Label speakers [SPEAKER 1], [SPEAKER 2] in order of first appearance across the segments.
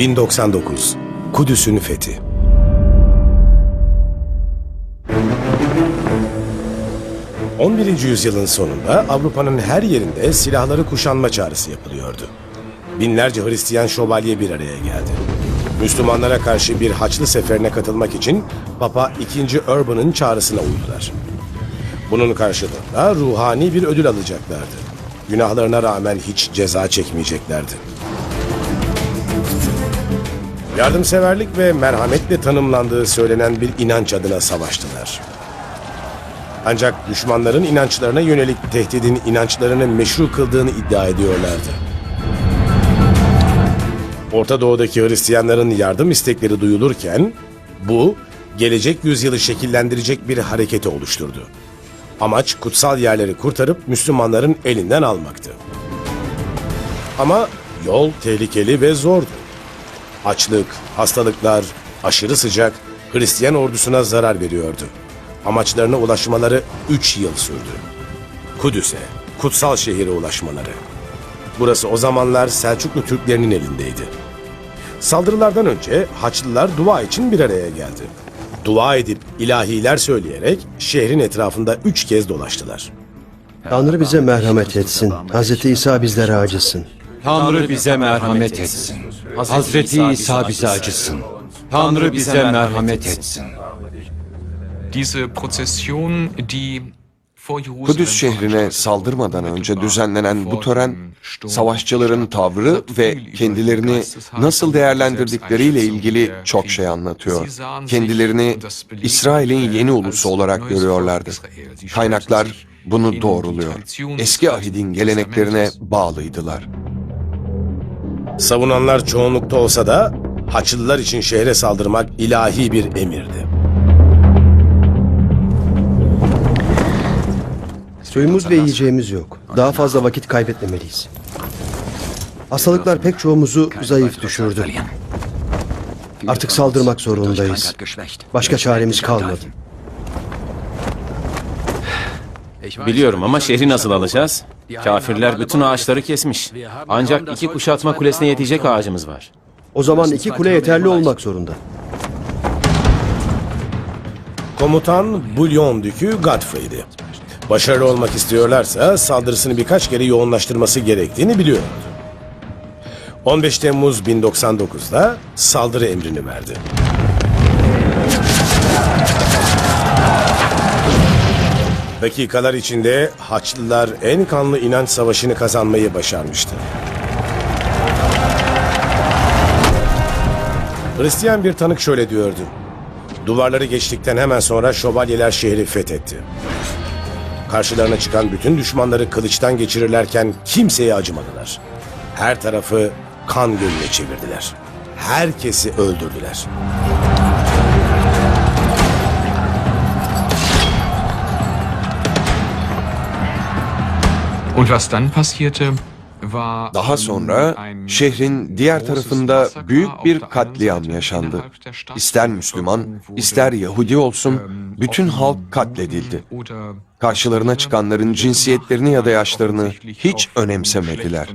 [SPEAKER 1] 1099 Kudüs'ün fethi ...11. yüzyılın sonunda Avrupa'nın her yerinde silahları kuşanma çağrısı yapılıyordu. Binlerce Hristiyan şövalye bir araya geldi. Müslümanlara karşı bir haçlı seferine katılmak için Papa II. Urban'ın çağrısına uydular. Bunun karşılığında ruhani bir ödül alacaklardı. Günahlarına rağmen hiç ceza çekmeyeceklerdi. Yardımseverlik ve merhametle tanımlandığı söylenen bir inanç adına savaştılar. Ancak düşmanların inançlarına yönelik tehdidin inançlarını meşru kıldığını iddia ediyorlardı. Orta Doğu'daki Hristiyanların yardım istekleri duyulurken bu gelecek yüzyılı şekillendirecek bir hareketi oluşturdu. Amaç kutsal yerleri kurtarıp Müslümanların elinden almaktı. Ama yol tehlikeli ve zordu. Açlık, hastalıklar, aşırı sıcak Hristiyan ordusuna zarar veriyordu. Amaçlarına ulaşmaları 3 yıl sürdü. Kudüs'e, kutsal şehire ulaşmaları. Burası o zamanlar Selçuklu Türklerinin elindeydi. Saldırılardan önce Haçlılar dua için bir araya geldi. Dua edip ilahiler söyleyerek şehrin etrafında üç kez dolaştılar.
[SPEAKER 2] Tanrı bize merhamet etsin. Hz. İsa bizlere acısın.
[SPEAKER 3] Tanrı bize merhamet etsin. Hazreti İsa bize acısın. Tanrı bize merhamet etsin.
[SPEAKER 4] Kudüs şehrine saldırmadan önce düzenlenen bu tören, savaşçıların tavrı ve kendilerini nasıl değerlendirdikleriyle ilgili çok şey anlatıyor. Kendilerini İsrail'in yeni ulusu olarak görüyorlardı. Kaynaklar bunu doğruluyor. Eski ahidin geleneklerine bağlıydılar.
[SPEAKER 1] Savunanlar çoğunlukta olsa da Haçlılar için şehre saldırmak ilahi bir emirdi.
[SPEAKER 2] Suyumuz ve yiyeceğimiz yok. Daha fazla vakit kaybetmemeliyiz. Hastalıklar pek çoğumuzu zayıf düşürdü. Artık saldırmak zorundayız. Başka çaremiz kalmadı.
[SPEAKER 5] Biliyorum ama şehri nasıl alacağız? Kafirler bütün ağaçları kesmiş. Ancak iki kuşatma kulesine yetecek ağacımız var.
[SPEAKER 2] O zaman iki kule yeterli olmak zorunda.
[SPEAKER 1] Komutan Bulyon Dükü Godfrey'di. Başarılı olmak istiyorlarsa saldırısını birkaç kere yoğunlaştırması gerektiğini biliyordu. 15 Temmuz 1099'da saldırı emrini verdi. Dakikalar içinde Haçlılar en kanlı inanç savaşını kazanmayı başarmıştı. Hristiyan bir tanık şöyle diyordu. Duvarları geçtikten hemen sonra şövalyeler şehri fethetti. Karşılarına çıkan bütün düşmanları kılıçtan geçirirlerken kimseye acımadılar. Her tarafı kan gölüne çevirdiler. Herkesi öldürdüler.
[SPEAKER 4] Daha sonra şehrin diğer tarafında büyük bir katliam yaşandı. İster Müslüman, ister Yahudi olsun, bütün halk katledildi. Karşılarına çıkanların cinsiyetlerini ya da yaşlarını hiç önemsemediler.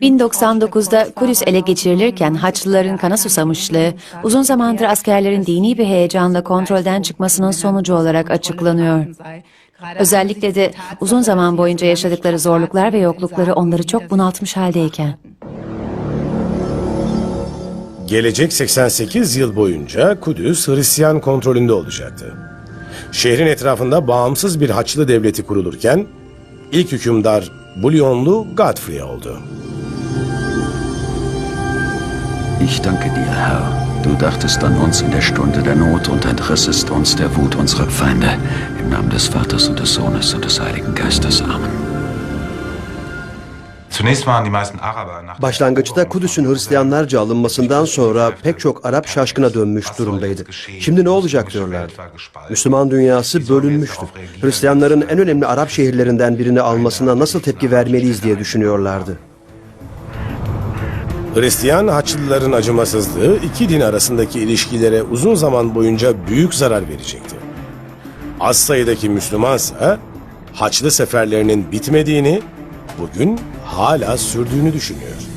[SPEAKER 6] 1099'da Kudüs ele geçirilirken Haçlıların kana susamışlığı, uzun zamandır askerlerin dini bir heyecanla kontrolden çıkmasının sonucu olarak açıklanıyor. Özellikle de uzun zaman boyunca yaşadıkları zorluklar ve yoklukları onları çok bunaltmış haldeyken.
[SPEAKER 1] Gelecek 88 yıl boyunca Kudüs Hristiyan kontrolünde olacaktı. Şehrin etrafında bağımsız bir Haçlı devleti kurulurken ilk hükümdar Bulyonlu Godfrey oldu.
[SPEAKER 7] Ich danke dir, Herr. Du dachtest an uns in der Stunde der Not und entrissest uns der Wut unserer Feinde. Im Namen des Vaters und des Sohnes und des Heiligen Geistes. Amen.
[SPEAKER 2] Başlangıçta Kudüs'ün Hristiyanlarca alınmasından sonra pek çok Arap şaşkına dönmüş durumdaydı. Şimdi ne olacak diyorlardı. Müslüman dünyası bölünmüştü. Hristiyanların en önemli Arap şehirlerinden birini almasına nasıl tepki vermeliyiz diye düşünüyorlardı.
[SPEAKER 1] Hristiyan Haçlıların acımasızlığı iki din arasındaki ilişkilere uzun zaman boyunca büyük zarar verecekti. Az sayıdaki Müslümansa Haçlı seferlerinin bitmediğini, bugün hala sürdüğünü düşünüyor.